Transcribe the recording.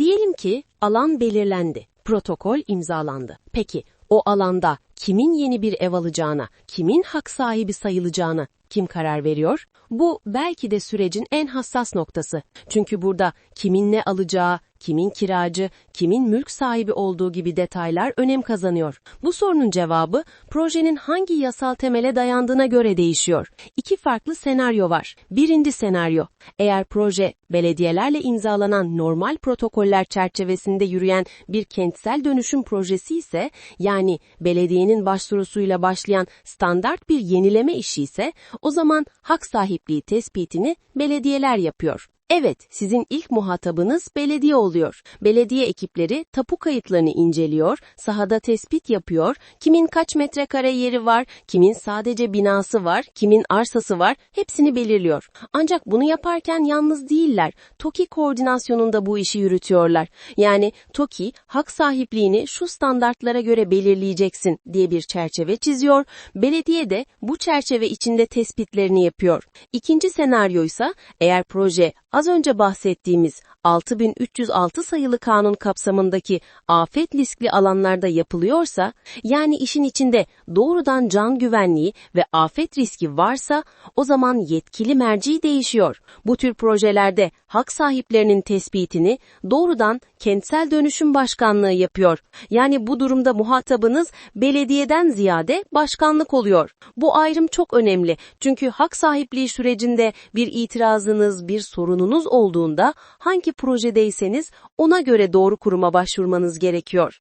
Diyelim ki alan belirlendi, protokol imzalandı. Peki o alanda kimin yeni bir ev alacağına, kimin hak sahibi sayılacağına kim karar veriyor? Bu belki de sürecin en hassas noktası. Çünkü burada kimin ne alacağı, kimin kiracı, kimin mülk sahibi olduğu gibi detaylar önem kazanıyor. Bu sorunun cevabı projenin hangi yasal temele dayandığına göre değişiyor. İki farklı senaryo var. Birinci senaryo, eğer proje belediyelerle imzalanan normal protokoller çerçevesinde yürüyen bir kentsel dönüşüm projesi ise, yani belediyenin başvurusuyla başlayan standart bir yenileme işi ise, o zaman hak sahipliği tespitini belediyeler yapıyor. Evet, sizin ilk muhatabınız belediye oluyor. Belediye ekipleri tapu kayıtlarını inceliyor, sahada tespit yapıyor, kimin kaç metrekare yeri var, kimin sadece binası var, kimin arsası var, hepsini belirliyor. Ancak bunu yaparken yalnız değiller. TOKİ koordinasyonunda bu işi yürütüyorlar. Yani TOKİ, hak sahipliğini şu standartlara göre belirleyeceksin diye bir çerçeve çiziyor. Belediye de bu çerçeve içinde tespitlerini yapıyor. İkinci senaryo ise eğer proje az önce bahsettiğimiz 6306 sayılı kanun kapsamındaki afet riskli alanlarda yapılıyorsa, yani işin içinde doğrudan can güvenliği ve afet riski varsa, o zaman yetkili merci değişiyor. Bu tür projelerde hak sahiplerinin tespitini doğrudan kentsel dönüşüm başkanlığı yapıyor. Yani bu durumda muhatabınız belediyeden ziyade başkanlık oluyor. Bu ayrım çok önemli. Çünkü hak sahipliği sürecinde bir itirazınız, bir sorununuz olduğunda hangi projedeyseniz ona göre doğru kuruma başvurmanız gerekiyor.